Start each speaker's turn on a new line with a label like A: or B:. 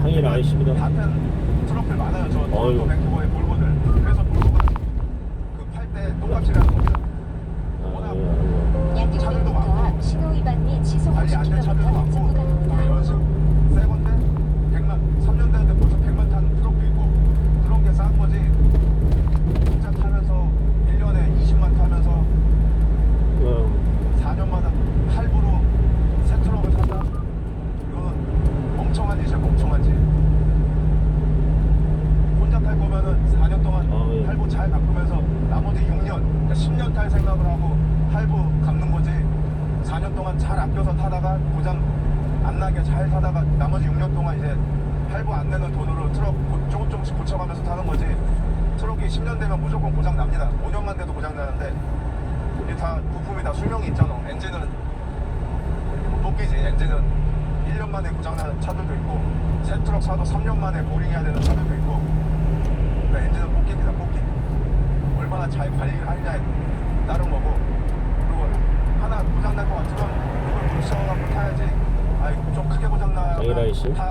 A: 상일 아이씨입니다.
B: 다른 트러플 많아요. 저. 토론토 밴쿠버의 볼보들. 그래서 볼보가 그팔때 똑같이라는 겁니다. 워낙
A: 아이고,
B: 차들도
C: 1km
B: 많고,
C: 앞 신호 위반이 지속
B: 관리 안된 차들도
C: 50km
B: 많고
C: 단속 구간입니다.
B: 연습 새 건데 100만 3년 됐는데 벌써 100만 타는 트럭도 있고 그런 게 싼 거지 진짜 타면서 1년에 20만 타면서
A: 어,
B: 4년마다 할부로 새 트럭을 산다? 이거는 멍청한 짓이야 멍청한 짓 혼자 탈 거면은 4년 동안
A: 아, 예.
B: 할부 잘 갚으면서 나머지 6년 그러니까 10년 탈 생각을 하고 할부 갚는 거지. 4년 동안 잘 아껴서 타다가 고장 안 나게 잘 타다가 나머지 6년 동안 이제 할부 안 내는 돈으로 트럭 고- 조금 조금씩 고쳐가면서 타는 거지. 트럭이 10년 되면 무조건 고장 납니다. 5년만 돼도 고장 나는데 이게 다 부품이 다 수명이 있잖아. 엔진은 못 뽑기지 엔진은. 1년 만에 고장 나는 차들도 있고 새 트럭 사도 3년 만에 보링 해야 되는 차들도 있고 그러니까 엔진은 뽑기입니다 뽑기 얼마나 잘 관리를 하느냐에 따른 거고 그리고 하나 고장 날것 같으면 이걸 고쳐갖고 타야지 아이 좀 크게 고장 나야
A: 장일 아이씨?
B: 타